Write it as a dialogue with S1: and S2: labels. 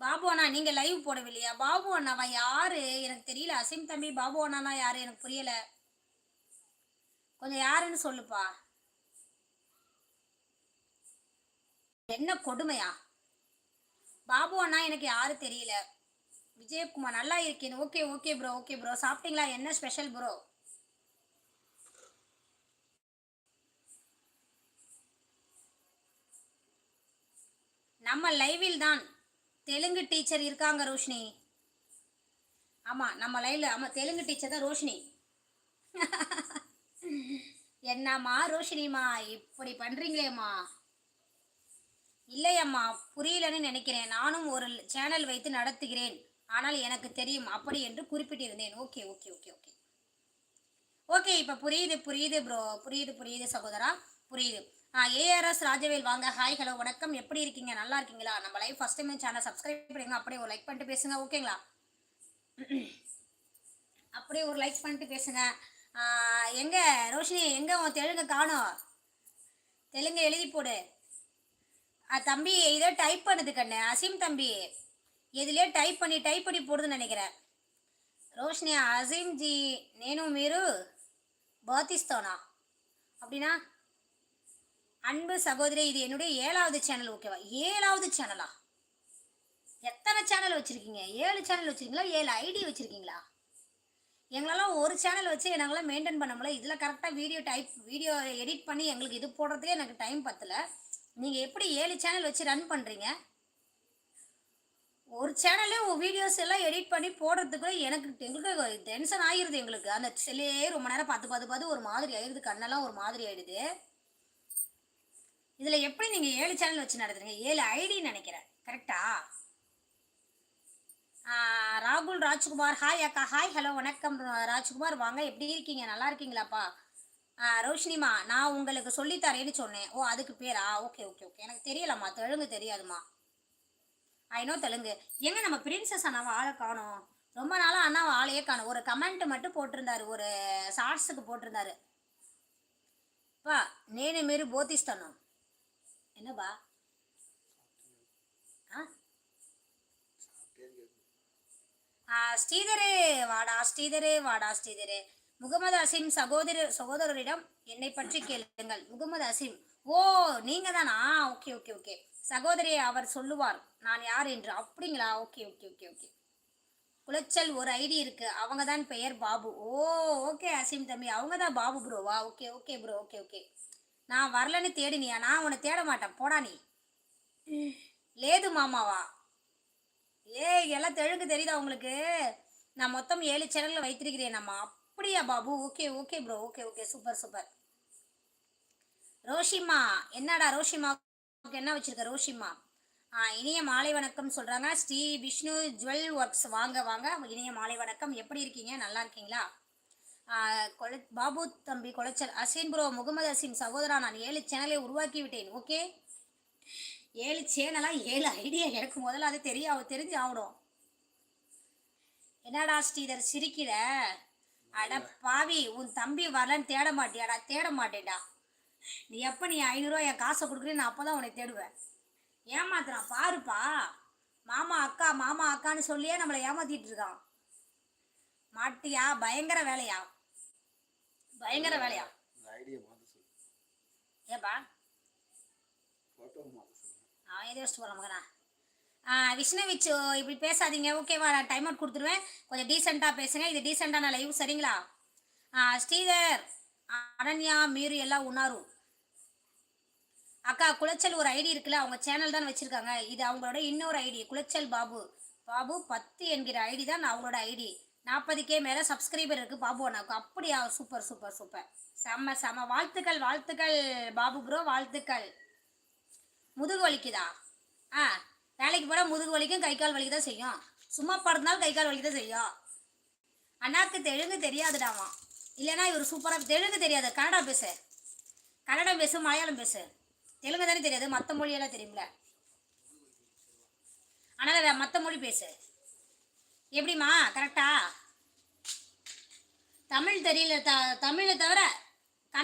S1: பாபு அண்ணா நீங்க லைவ் போடவில்லையா? பாபு அண்ணாவா யாரு? எனக்கு தெரியல. அசீம் தம்பி பாபு அண்ணானா யாரு? எனக்கு புரியல. கொஞ்சம் யாருன்னு சொல்லுப்பா. என்ன கொடுமையா? பாபு அண்ணா எனக்கு யாரு தெரியல. விஜயகுமார் நல்லா இருக்கேன். Okay okay bro okay bro சாப்பிட்டீங்களா? என்ன ஸ்பெஷல் ப்ரோ நம்ம லைவில் தான். தெலுங்கு டீச்சர் இருக்காங்க ரோஷினி. ஆமாம் நம்ம லைவ்ல ஆமாம் தெலுங்கு டீச்சர் தான் ரோஷினி. என்னம்மா ரோஷினிம்மா இப்படி பண்ணுறீங்களேம்மா இல்லையம்மா புரியலன்னு நினைக்கிறேன். நானும் ஒரு சேனல் வைத்து நடத்துகிறேன். ஆனால் எனக்கு தெரியும் அப்படி என்று குறிப்பிட்டிருந்தேன். Okay okay okay okay. Okay இப்போ புரியுது புரியுது ப்ரோ புரியுது புரியுது சகோதரா. புரியுது. ஏஆர்எஸ் ராஜவேல் வாங்க. ஹாய் ஹலோ வணக்கம். எப்படி இருக்கீங்க? நல்லா இருக்கீங்களா? நம்ம live first time channel subscribe பண்ணுங்க அப்படியே ஒரு லைக் பண்ணிட்டு பேசுங்க ஓகேங்களா அப்படியே ஒரு லைக் பண்ணிட்டு பேசுங்க. எங்க ரோஷினி எங்க உன் தெலுங்கு காணும்? தெலுங்கு எழுதி போடு. தம்பி இதோ டைப் பண்ணுது கண்ணு. அசீம் தம்பி இதுலேயே டைப் பண்ணி டைப் பண்ணி போடுதுன்னு நினைக்கிறேன். ரோஷினி அசீம் ஜி நேனு மீரு பாத்திஸ்தானா? அப்படின்னா அன்பு சகோதரி இது என்னுடைய ஏழாவது சேனல் ஓகேவா ஏழாவது சேனலா எத்தனை சேனல் வச்சுருக்கீங்க? ஏழு சேனல் வச்சுருக்கீங்களா? ஏழு ஐடி வச்சுருக்கீங்களா? எங்களெல்லாம் ஒரு சேனல் வச்சு நாங்களாம் மெயின்டைன் பண்ண முடியல. இதில் கரெக்டாக வீடியோ டைப் வீடியோ எடிட் பண்ணி எங்களுக்கு இது போடுறதுக்கே எனக்கு டைம் பத்தல. நீங்கள் எப்படி ஏழு சேனல் வச்சு ரன் பண்ணுறீங்க ஒரு சேனல்லே உங்கள் வீடியோஸ் எல்லாம் எடிட் பண்ணி போடுறதுக்கு எனக்கு எங்களுக்கு டென்ஷன் ஆகிருது எங்களுக்கு. அந்த செல்லையே ரொம்ப நேரம் பார்த்து பார்த்து பார்த்து ஒரு மாதிரி ஆயிடுது கண்ணெல்லாம் ஒரு மாதிரி ஆயிடுது. இதில் எப்படி நீங்கள் ஏழு சேனல் வச்சு நடத்துறீங்க? ஏழு ஐடின்னு நினைக்கிறேன். கரெக்டா ராகுல் ராஜ்குமார். ஹாய் அக்கா. ஹாய் ஹலோ வணக்கம். ராஜ்குமார் வாங்க. எப்படி இருக்கீங்க? நல்லா இருக்கீங்களாப்பா? ரோஷினிமா நான் உங்களுக்கு சொல்லித்தரேன்னு சொன்னேன். ஓ அதுக்கு பேரா? Okay okay okay. எனக்கு தெரியலம்மா. தெலுங்கு தெரியாதும்மா. I know Telugu. எங்க நம்ம பிரின்சஸ் அண்ணாவை ஆளை காணும்? ரொம்ப நாளாக அண்ணாவை ஆளையே காணும். ஒரு கமெண்ட் மட்டும் போட்டிருந்தாரு. ஒரு ஷார்ட்ஸுக்கு போட்டிருந்தாரு. பா நேனு மாரி போத்திஸ்தானம் என்னப்பா ஆ? ஸ்ரீதரே வாடா ஸ்ரீதரே வாடா ஸ்ரீதரே. முகமது அசீம் சகோதர சகோதரரிடம் என்னை பற்றி கேளுங்கள். முகமது அசீம் ஓ நீங்க தானா ஓகே ஓகே ஓகே. சகோதரி அவர் சொல்லுவார். நான் யார் என்று. அப்படிங்களா? Okay okay okay okay. Colachel ஒரு ஐடி இருக்கு. அவங்க தான் பெயர் பாபு. ஓ ஓகே அசீம் தம்பி. அவங்க தான் Babu ப்ரோவா okay okay bro okay okay. நான் வரலன்னு தேடினியா? நான் உன்னை தேட மாட்டேன். போடா நீ. லேது மாமாவா? ஏய் எல்லாம் தெலுங்கு தெரியுதா உங்களுக்கு? நான் மொத்தம் ஏழு சேனல்ல வைத்திருக்கிறேன் நம்ம. அப்படியா Babu? Okay okay bro okay okay. Super super. Roshima என்னடா ரோஷிமா என்ன வச்சிருக்க ரோஷிமா இனிய மாலை வணக்கம் சொல்றாங்க. Sri Vishnu jewel works. வாங்க வாங்க. இனிய மாலை வணக்கம். எப்படி இருக்கீங்க? நல்லா இருக்கீங்களா? கொலை பாபு தம்பி கொலைச்சல். அசின் ப்ரோ முகமது அசீம் சகோதரா நான் ஏழு சேனலை உருவாக்கி விட்டேன் ஓகே? ஏழு சேனலா ஏழு ஐடியா எனக்கு முதல்ல அது தெரிய தெரிஞ்சு ஆகணும். என்னடா ஸ்ரீதர் சிரிக்கிற? அட பாவி உன் தம்பி வரலன்னு தேட மாட்டியாடா தேட மாட்டேன்டா. நீ எப்போ நீ ஐநூறுரூவா என் காசை கொடுக்குறேன் நான் அப்போ தான் உன்னை தேடுவேன். ஏமாத்துறான் பாருப்பா. மாமா அக்கா மாமா அக்கான்னு சொல்லியே நம்மளை ஏமாத்திட்டு இருக்கான். மாட்டியா? பயங்கர வேலையா? பயங்கர வேலையா?
S2: ஐடியை சொல்லு.
S1: ஏப்பா
S2: ஃபோட்டோ மாற்ற சொல்லு.
S1: வச்சுட்டு போகிறான் மகனா. ஆ, விஷ்ணுவிச்சு இப்படி பேசாதீங்க. ஓகேவா நான் டைம் அவுட் கொடுத்துருவேன். கொஞ்சம் டீசெண்டாக பேசுங்க. இது டீசெண்டான லைவ் சரிங்களா? ஆ, ஸ்ரீதர் அனன்யா மீறு எல்லாம் உணரும் அக்கா குளச்சல் ஒரு ஐடி இருக்குல்ல அவங்க சேனல் தான் வச்சுருக்காங்க. இது அவங்களோட இன்னொரு ஐடி குளச்சல் பாபு. பாபு பத்து என்கிற ஐடி தான் அவங்களோட ஐடி. நாற்பதுக்கே மேலே சப்ஸ்கிரைபர் இருக்குது பாபு அண்ணாவுக்கு. அப்படியா? சூப்பர் சூப்பர் சூப்பர் செம்ம செம்ம. வாழ்த்துக்கள் வாழ்த்துக்கள் பாபு ப்ரோ வாழ்த்துக்கள். முதுகு வலிக்குதா? ஆ வேலைக்கு போனால் முதுகு வலிக்கும் கை கால் வலிக்கு தான் செய்யும். சும்மா படுறதுனால கை கால் வலிக்க தான் செய்யும். அண்ணாக்கு தெலுங்கு தெரியாதுடாமா இல்லைன்னா இவர் சூப்பராக தெலுங்கு தெரியாது. கன்னடா பேசு. கன்னடம் பேசு மலையாளம் பேசு. தெலுங்கு தானே தெரியாது. மற்ற மொழியெல்லாம் தெரியும்ல. அதனால் மற்ற மொழி பேசு. எப்படிம்மா? கரெக்டா தமிழ் தெரியல த தமிழை தவிர